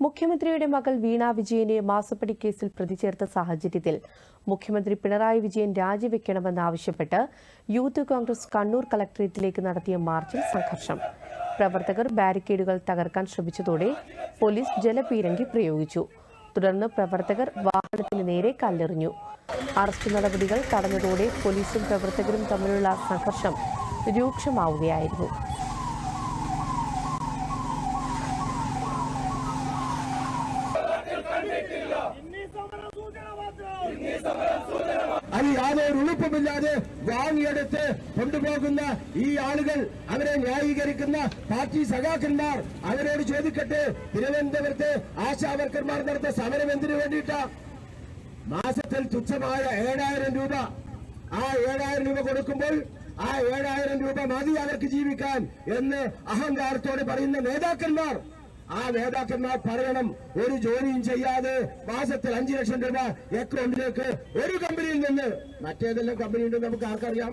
മുഖ്യമന്ത്രിയുടെ മകൾ വീണ വിജയനെ മാസപ്പടി കേസിൽ പ്രതി ചേർത്ത സാഹചര്യത്തിൽ മുഖ്യമന്ത്രി പിണറായി വിജയൻ രാജിവെക്കണമെന്നാവശ്യപ്പെട്ട് യൂത്ത് കോൺഗ്രസ് കണ്ണൂർ കളക്ടറേറ്റിലേക്ക് നടത്തിയ മാർച്ചിൽ സംഘർഷം. പ്രവർത്തകർ ബാരിക്കേഡുകൾ തകർക്കാൻ ശ്രമിച്ചതോടെ പോലീസ് ജലപീരങ്കി പ്രയോഗിച്ചു. തുടർന്ന് പ്രവർത്തകർ വാഹനത്തിന് നേരെ കല്ലെറിഞ്ഞു. അറസ്റ്റ് നടപടികൾ തടഞ്ഞതോടെ പോലീസും പ്രവർത്തകരും തമ്മിലുള്ള സംഘർഷം രൂക്ഷമാവുകയായിരുന്നു. അത് യാതൊരു ഉളുപ്പുമില്ലാതെ വാങ്ങിയെടുത്ത് കൊണ്ടുപോകുന്ന ഈ ആളുകൾ അവരെ ന്യായീകരിക്കുന്ന പാർട്ടി സഖാക്കന്മാർ അവരോട് ചോദിക്കട്ടെ. തിരുവനന്തപുരത്ത് ആശാവർക്കർമാർ നടത്ത സമരം എന്തിനു വേണ്ടിയിട്ടാ? മാസത്തിൽ തുച്ഛമായ ഏഴായിരം രൂപ. ആ ഏഴായിരം രൂപ കൊടുക്കുമ്പോൾ ആ ഏഴായിരം രൂപ മതി അവർക്ക് ജീവിക്കാൻ എന്ന് അഹങ്കാരത്തോട് പറയുന്ന നേതാക്കന്മാർ. ആ നേതാക്കന്മാർ പറയണം ഒരു ജോലിയും ചെയ്യാതെ മാസത്തിൽ അഞ്ചു ലക്ഷം രൂപ അക്കൗണ്ടിലേക്ക് ഒരു കമ്പനിയിൽ നിന്ന്. മറ്റേതെല്ലാം കമ്പനി ഉണ്ടെന്ന് നമുക്ക് ആർക്കറിയാം?